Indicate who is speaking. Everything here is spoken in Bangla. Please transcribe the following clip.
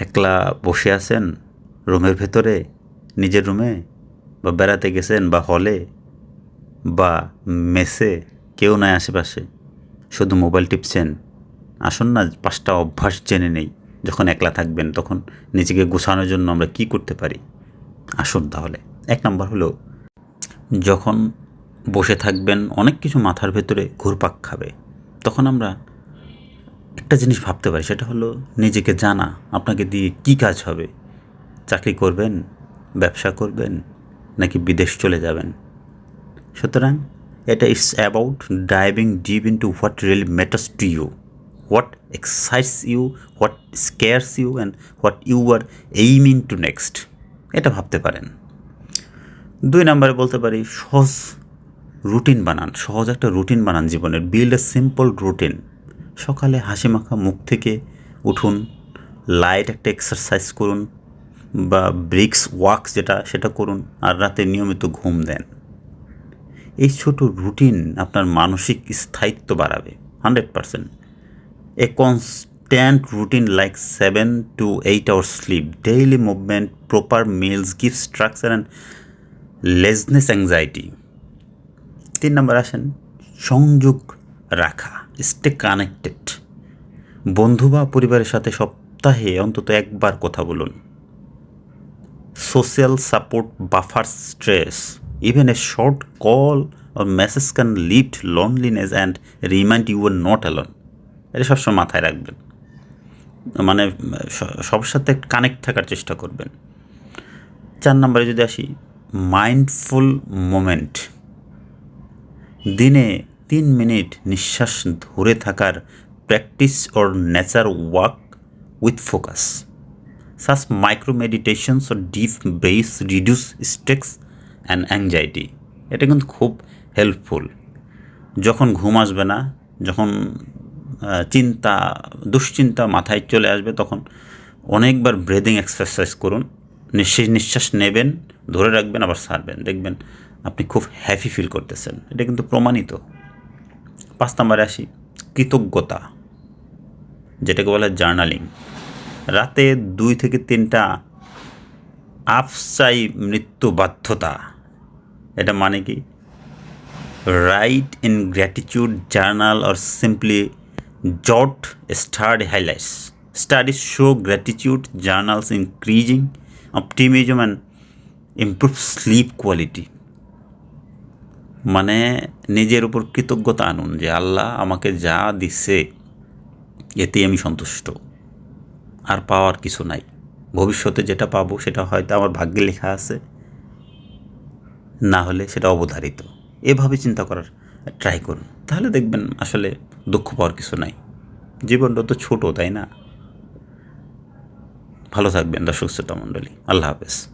Speaker 1: একলা বসে আছেন? রুমের ভেতরে? নিজের রুমে? বা বেড়াতে গেছেন? বা হলে? বা মেসে? কেউ নাই আশেপাশে। শুধু মোবাইল টিপছেন। আসুন না, পাঁচটা অভ্যাস জেনে নেই। যখন একলা থাকবেন, তখন নিজেকে গোছানোর জন্য আমরা কি করতে পারি? আসুন তাহলে। এক নম্বর হলো, যখন বসে থাকবেন, অনেক কিছু মাথার ভেতরে ঘুরপাক খাবে। তখন আমরা একটা জিনিস ভাবতে পারি, সেটা হলো নিজেকে জানা, আপনাকে দিয়ে কি কাজ হবে? চাকরি করবেন, ব্যবসা করবেন, নাকি বিদেশ চলে যাবেন? সুতরাং এটা it's about diving deep in to what really matters to you what excites you what scares you and what you are aiming to next এটা ভাবতে পারেন। দুই নম্বরে বলতে পারি, সহজ রুটিন বানান, সহজ একটা রুটিন বানান জীবনের। বিল্ড এ সিম্পল রুটিন সকালে হাসি মাখা মুখ থেকে উঠুন লাইট একটা এক্সারসাইজ করুন বা ব্রিক্স ওয়াক যেটা, সেটা করুন আর রাতে নিয়মিত ঘুম দেন। এই ছোট রুটিন আপনার মানসিক স্থায়িত্ব বাড়াবে hundred percent a constant routine like seven to eight hour sleep daily movement proper meals give structure and lessen anxiety তিন নম্বর আসেন, সংযোগ রাখা। স্টে কানেক্টেড বন্ধু বা পরিবারের সাথে সপ্তাহে অন্তত একবার কথা বলুন। Social support buffer stress even a short call or message can lift loneliness and remind you are not alone এটা সবসময় মাথায় রাখবেন। মানে সবার সাথে কানেক্ট থাকার চেষ্টা করবেন। চার নম্বরে যদি আসি মাইন্ডফুল মোমেন্ট দিনে তিন মিনিট নিঃশ্বাস ধরে থাকার practice or nature walk with focus. সাস micro meditations O deep breaths reduce stress and anxiety. এটা কিন্তু খুব হেল্পফুল। যখন ঘুম আসবে না, যখন চিন্তা, দুশ্চিন্তা মাথায় চলে আসবে, তখন অনেকবার ব্রেদিং এক্সারসাইজ করুন। নিঃশ্বাস নিঃশ্বাস নেবেন, ধরে রাখবেন, আবার সারবেন। দেখবেন আপনি খুব হ্যাপি ফিল করতেছেন। এটা কিন্তু প্রমাণিত। পাঁচ নম্বরে আসি। কৃতজ্ঞতা, যেটাকে বলে জার্নালিং। রাতে দুই থেকে তিনটা আফসাই মৃত্যু বাধ্যতা। এটা মানে কি? Write in gratitude journal or simply jot study highlights studies show gratitude journals increasing optimism and improve sleep quality মানে নিজের উপর কৃতজ্ঞতা আনুন যে আল্লাহ আমাকে যা দিচ্ছে এতেই আমি সন্তুষ্ট। আর পাওয়ার কিছু নাই। ভবিষ্যতে যেটা পাবো সেটা হয়তো আমার ভাগ্যে লেখা আছে, না হলে সেটা অবধারিত। এভাবে চিন্তা করার ট্রাই করুন। তাহলে দেখবেন আসলে দুঃখ পাওয়ার কিছু নাই। জীবনটা তো ছোটো, তাই না? ভালো থাকবেন দর্শক শ্রোতা মণ্ডলী। আল্লাহ হাফেজ।